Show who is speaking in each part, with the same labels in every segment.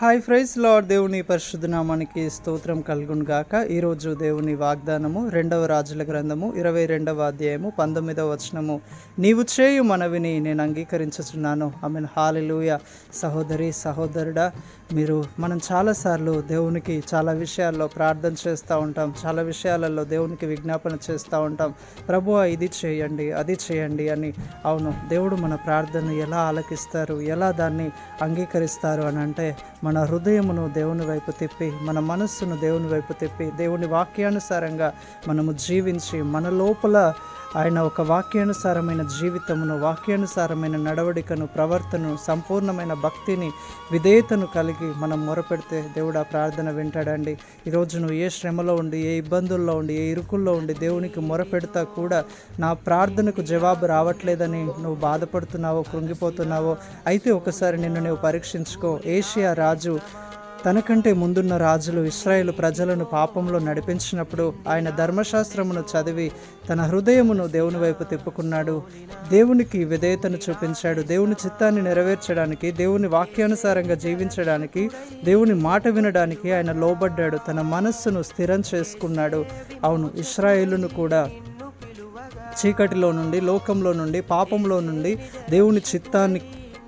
Speaker 1: Hi fries lord దేవుని పరిశుద్ధనామానికి స్తోత్రం కలుగును గాక. ఈరోజు దేవుని వాగ్దానము రెండవ రాజుల గ్రంథము ఇరవై రెండవ అధ్యాయము పంతొమ్మిదవ వచనము. నీవు చేయు మనవిని నేను అంగీకరించుచున్నాను. ఆమె హాలిలుయ సహోదరి సహోదరుడా మీరు మనం చాలాసార్లు దేవునికి చాలా విషయాల్లో ప్రార్థన చేస్తూ ఉంటాం. చాలా విషయాలలో దేవునికి విజ్ఞాపన చేస్తూ ఉంటాం. ప్రభు ఇది చేయండి అది చేయండి అని. అవును దేవుడు మన ప్రార్థన ఎలా ఆలకిస్తారు ఎలా దాన్ని అంగీకరిస్తారు అని అంటే మన హృదయమును దేవుని వైపు తిప్పి మన మనస్సును దేవుని వైపు తిప్పి దేవుని వాక్యానుసారంగా మనము జీవించి మన లోపల ఆయన ఒక వాక్యానుసారమైన జీవితమును వాక్యానుసారమైన నడవడికను ప్రవర్తను సంపూర్ణమైన భక్తిని విధేయతను కలిగి మనం మొరపెడితే దేవుడు ఆ ప్రార్థన వింటాడండి. ఈరోజు నువ్వు ఏ శ్రమలో ఉండి ఏ ఇబ్బందుల్లో ఉండి ఏ ఇరుకుల్లో ఉండి దేవునికి మొరపెడతా కూడా నా ప్రార్థనకు జవాబు రావట్లేదని నువ్వు బాధపడుతున్నావో కృంగిపోతున్నావో అయితే ఒకసారి నిన్ను నువ్వు పరీక్షించుకో. ఏషియా రాజు తనకంటే ముందున్న రాజులు ఇస్రాయేల్ ప్రజలను పాపంలో నడిపించినప్పుడు ఆయన ధర్మశాస్త్రమును చదివి తన హృదయమును దేవుని వైపు తిప్పుకున్నాడు. దేవునికి విధేయతను చూపించాడు. దేవుని చిత్తాన్ని నెరవేర్చడానికి దేవుని వాక్యానుసారంగా జీవించడానికి దేవుని మాట వినడానికి ఆయన లోబడ్డాడు. తన మనస్సును స్థిరం చేసుకున్నాడు. అవును ఇస్రాయేలును కూడా చీకటిలో నుండి లోకంలో నుండి పాపంలో నుండి దేవుని చిత్తాన్ని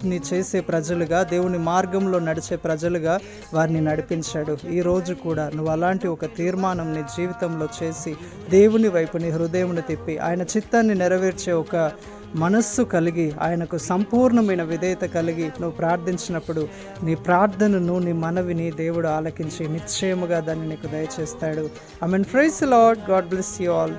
Speaker 1: ని చేసే ప్రజలుగా దేవుని మార్గంలో నడిచే ప్రజలుగా వారిని నడిపించాడు. ఈరోజు కూడా నువ్వు అలాంటి ఒక తీర్మానం నీ జీవితంలో చేసి దేవుని వైపు నీ హృదయమును తిప్పి ఆయన చిత్తాన్ని నెరవేర్చే ఒక మనస్సు కలిగి ఆయనకు సంపూర్ణమైన విధేయత కలిగి నువ్వు ప్రార్థించినప్పుడు నీ ప్రార్థనను నీ మనవిని దేవుడు ఆలకించి నిశ్చయముగా దాన్ని నీకు దయచేస్తాడు. I mean praise Lord God bless you all